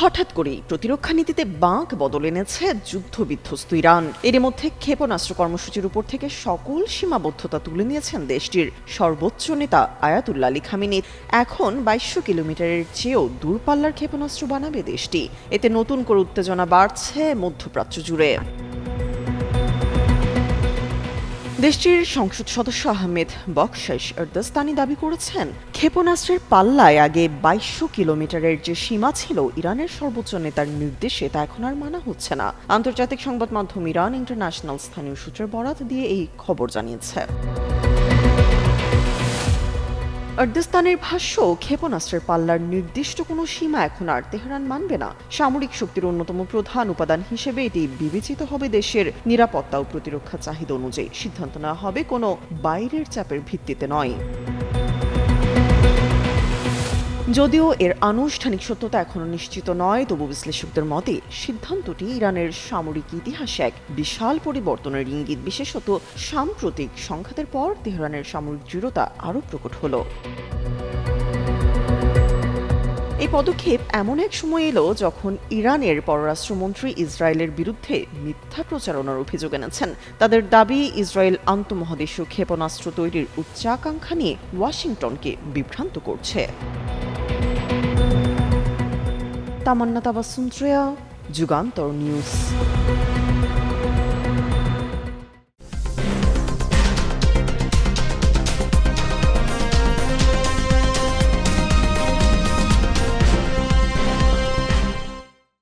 হঠাৎ করেই প্রতিরক্ষা নীতিতে বাঁক বদল এনেছে যুদ্ধবিধ্বস্ত ইরান। এর মধ্যে ক্ষেপণাস্ত্র কর্মসূচির উপর থেকে সকল সীমাবদ্ধতা তুলে নিয়েছেন দেশটির সর্বোচ্চ নেতা আয়াতুল্লা আলী খামিনি। এখন বাইশশো কিলোমিটারের চেয়েও দূরপাল্লার ক্ষেপণাস্ত্র বানাবে দেশটি। এতে নতুন করে উত্তেজনা বাড়ছে মধ্যপ্রাচ্য জুড়ে। দেশটির সংসদ সদস্য আহমেদ বকশেস এরদস্তানি দাবি করেছেন, ক্ষেপণাস্ত্রের পাল্লায় আগে বাইশশো কিলোমিটারের যে সীমা ছিল ইরানের সর্বোচ্চ নেতার নির্দেশে তা এখন আর মানা হচ্ছে না। আন্তর্জাতিক সংবাদ মাধ্যম ইরান ইন্টারন্যাশনাল স্থানীয় সূত্রের বরাত দিয়ে এই খবর জানিয়েছে। আর্দিস্তানের ভাষ্য, ক্ষেপণাস্ত্রের পাল্লার নির্দিষ্ট কোনো সীমা এখন আর তেহরান মানবে না। সামরিক শক্তির অন্যতম প্রধান উপাদান হিসেবে এটি বিবেচিত হবে দেশের নিরাপত্তা ও প্রতিরক্ষা চাহিদা অনুযায়ী। সিদ্ধান্ত নেওয়া হবে কোনো বাইরের চাপের ভিত্তিতে নয়। যদিও এর আনুষ্ঠানিক সত্যতা এখনও নিশ্চিত নয়, তবু বিশ্লেষকদের মতে সিদ্ধান্তটি ইরানের সামরিক ইতিহাসে এক বিশাল পরিবর্তনের ইঙ্গিত। বিশেষত সাম্প্রতিক সংঘাতের পর তেহরানের সামরিক দৃঢ়তা আরও প্রকট হলো। এই পদক্ষেপ এমন এক সময় এলো যখন ইরানের পররাষ্ট্রমন্ত্রী ইসরায়েলের বিরুদ্ধে মিথ্যা প্রচারণার অভিযোগ এনেছেন। তাদের দাবি, ইসরায়েল আন্তঃমহাদেশীয় ক্ষেপণাস্ত্র তৈরির উচ্চাকাঙ্ক্ষা নিয়ে ওয়াশিংটনকে বিভ্রান্ত করছে। তামান্না তাবাসুন্ত্রেয়া যুগান্তর নিউজ